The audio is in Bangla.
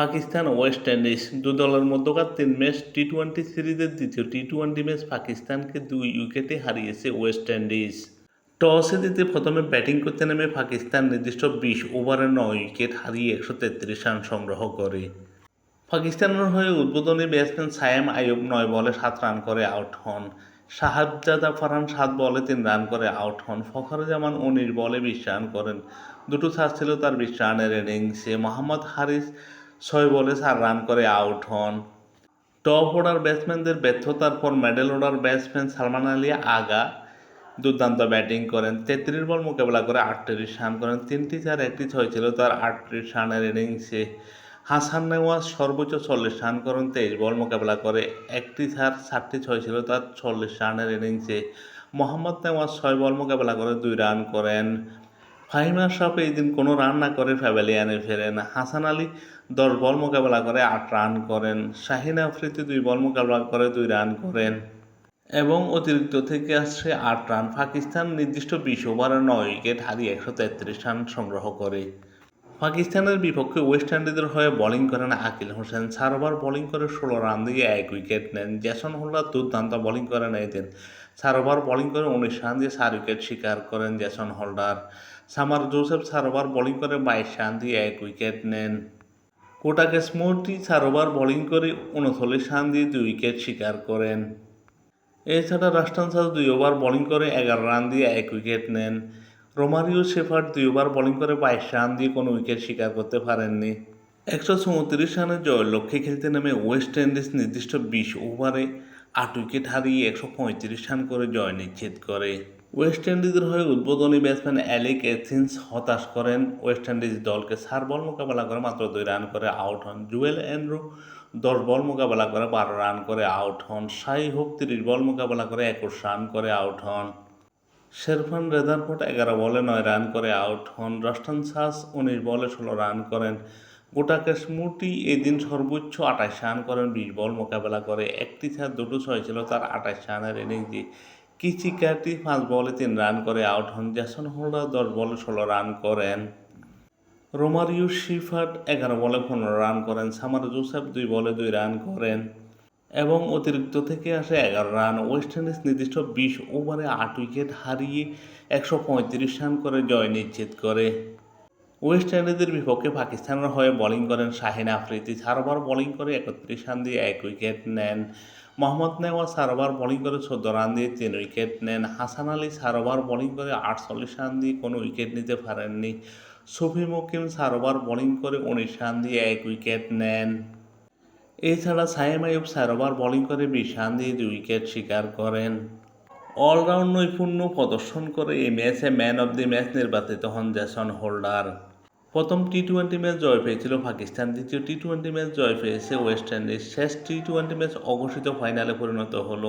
পাকিস্তান ওয়েস্ট ইন্ডিজ দু দলের মধ্যকার তিন ম্যাচ টি টোয়েন্টি সিরিজের দ্বিতীয় টি টোয়েন্টি ম্যাচ পাকিস্তানকে দুই উইকেটে হারিয়েছে ওয়েস্ট ইন্ডিজ। টসে জিতে প্রথমে ব্যাটিং করতে নেমে পাকিস্তান নির্দিষ্ট বিশ ওভারে নয় উইকেট হারিয়ে একশো তেত্রিশ রান সংগ্রহ করে। পাকিস্তানের হয়ে উদ্বোধনী ব্যাটসম্যান সায়েম আইয়ুব নয় বলে সাত রান করে আউট হন। শাহাবজাদা ফারহান সাত বলে তিন রান করে আউট হন। ফখরুজ্জামান উনিশ বলে বিশ রান করেন। দুটো ছাড় ছিল তার বিশ রানের ইনিংসে। মোহাম্মদ হারিস ছয় বলে চার রান করে আউট হন। টপ অর্ডার ব্যাটসম্যানদের ব্যর্থতার পর middle order batsman Salman Ali Agha দুর্দান্ত ব্যাটিং করেন। তেত্রিশ বল মোকাবেলা করে আটত্রিশ রান করেন। তিনটি চার একটি ছয় ছিল, তার আটত্রিশ রানের ইনিংসে হাসান নেওয়াজ সর্বোচ্চ চল্লিশ রান করেন। তেইশ বল মোকাবেলা করে একটি চার সাতটি ছয় ছিল, তার চল্লিশ রানের ইনিংসে মোহাম্মদ নেওয়াজ ছয় বল মোকাবেলা করে দুই রান করেন। ফাহিম আশরাফ এই দিন কোনো রান না করে প্যাভিলিয়ানে ফেরেন। হাসান আলী দশ বল মোকাবেলা করে, আট রান করেন। শাহিন আফ্রিদি দুই বল মোকাবেলা করে, দুই রান করেন। এবং অতিরিক্ত থেকে আসছে আট রান। পাকিস্তান নির্দিষ্ট বিশ ওভারে নয় উইকেট হারিয়ে একশো তেত্রিশ রান সংগ্রহ করে। পাকিস্তানের বিপক্ষে ওয়েস্ট ইন্ডিজের হয়ে বোলিং করেন আকিল হোসেন। চার ওভার বোলিং করে ষোলো রান দিয়ে এক উইকেট নেন। জ্যাসন হোল্ডার দুর্দান্ত বোলিং করেন এই দিন চার ওভার বোলিং করে উনিশ রান দিয়ে চার উইকেট শিকার করেন জ্যাসন হোল্ডার। সামার জোসেফ চার ওভার বোলিং করে বাইশ রান দিয়ে এক উইকেট নেন। কোটাকে স্মৃতি চার ওভার বোলিং করে উনচল্লিশ রান দিয়ে দুই উইকেট শিকার করেন। এছাড়া রাষ্ট্রান সাজ দুই ওভার বোলিং করে এগারো রান দিয়ে এক উইকেট নেন। রোমারিও শেফার্ড দুই ওভার বোলিং করে বাইশ রান দিয়ে কোনো উইকেট শিকার করতে পারেননি। একশো চৌত্রিশ রানের জয়ের লক্ষ্যে খেলতে নেমে ওয়েস্ট ইন্ডিজ নির্দিষ্ট বিশ ওভারে আট উইকেট হারিয়ে একশো পঁয়ত্রিশ রান করে জয় নিশ্চিত করে। ওয়েস্ট ইন্ডিজের হয়ে উদ্বোধনী ব্যাটসম্যান অ্যালিক এথিন্স হতাশ করেন। ওয়েস্ট ইন্ডিজ দলকে সার বল মোকাবেলা করে মাত্র দুই রান করে, আউট হন জুয়েল অ্যান্ড্রু দশ বল মোকাবেলা করে বারো রান করে, আউট হন শাহি হোক তিরিশ বল মোকাবেলা করে একুশ রান করে, আউট হন। শেরফান রেদারফোর্ড এগারো বলে নয় রান করে, আউট হন রাস্টান সাস উনিশ বলে ষোলো রান করেন। গোটাকে স্মুটি এদিন সর্বোচ্চ আঠাশ রান করেন, বিশ বল মোকাবেলা করে। একটি ছাড়, দুটো ছয় ছিল তার আঠাশ রানের ইনিংসে কিচিকাটি পাঁচ বলে তিন রান করে, আউট হন জ্যাসন হোল্ডার দশ বলে ষোলো রান করেন। রোমারিও শিফার্ট এগারো বলে পনেরো রান করেন সামার জোসেফ দুই বলে দুই রান করেন। এবং অতিরিক্ত থেকে আসে এগারো রান, ওয়েস্ট ইন্ডিজ নির্দিষ্ট বিশ ওভারে আট উইকেট হারিয়ে একশো পঁয়ত্রিশ রান করে জয় নিশ্চিত করে। ওয়েস্ট ইন্ডিজের বিপক্ষে পাকিস্তানের হয়ে বোলিং করেন শাহিন আফ্রিদি। চার ওভার বোলিং করে একত্রিশ রান দিয়ে এক উইকেট নেন। মোহাম্মদ নেওয়াজ চার ওভার বোলিং করে চোদ্দ রান দিয়ে তিন উইকেট নেন। হাসান আলী চার ওভার বোলিং করে আটচল্লিশ রান দিয়ে কোনো উইকেট নিতে পারেননি। সফি মুকিম চার ওভার বোলিং করে উনিশ রান দিয়ে এক উইকেট নেন। এছাড়া সাইম আইয়ুব চার ওভার বোলিং করে বিশ রান দিয়ে দুই উইকেট শিকার করেন। অলরাউন্ড নৈপুণ্য প্রদর্শন করে এই ম্যাচে ম্যান অব দি ম্যাচ নির্বাচিত হন জ্যাসন হোল্ডার। প্রথম টি টোয়েন্টি ম্যাচ জয় পেয়েছিল পাকিস্তান, দ্বিতীয় টি টোয়েন্টি ম্যাচ জয় পেয়েছে ওয়েস্ট ইন্ডিজ শেষ টি টোয়েন্টি ম্যাচ অঘোষিত ফাইনালে পরিণত হলো।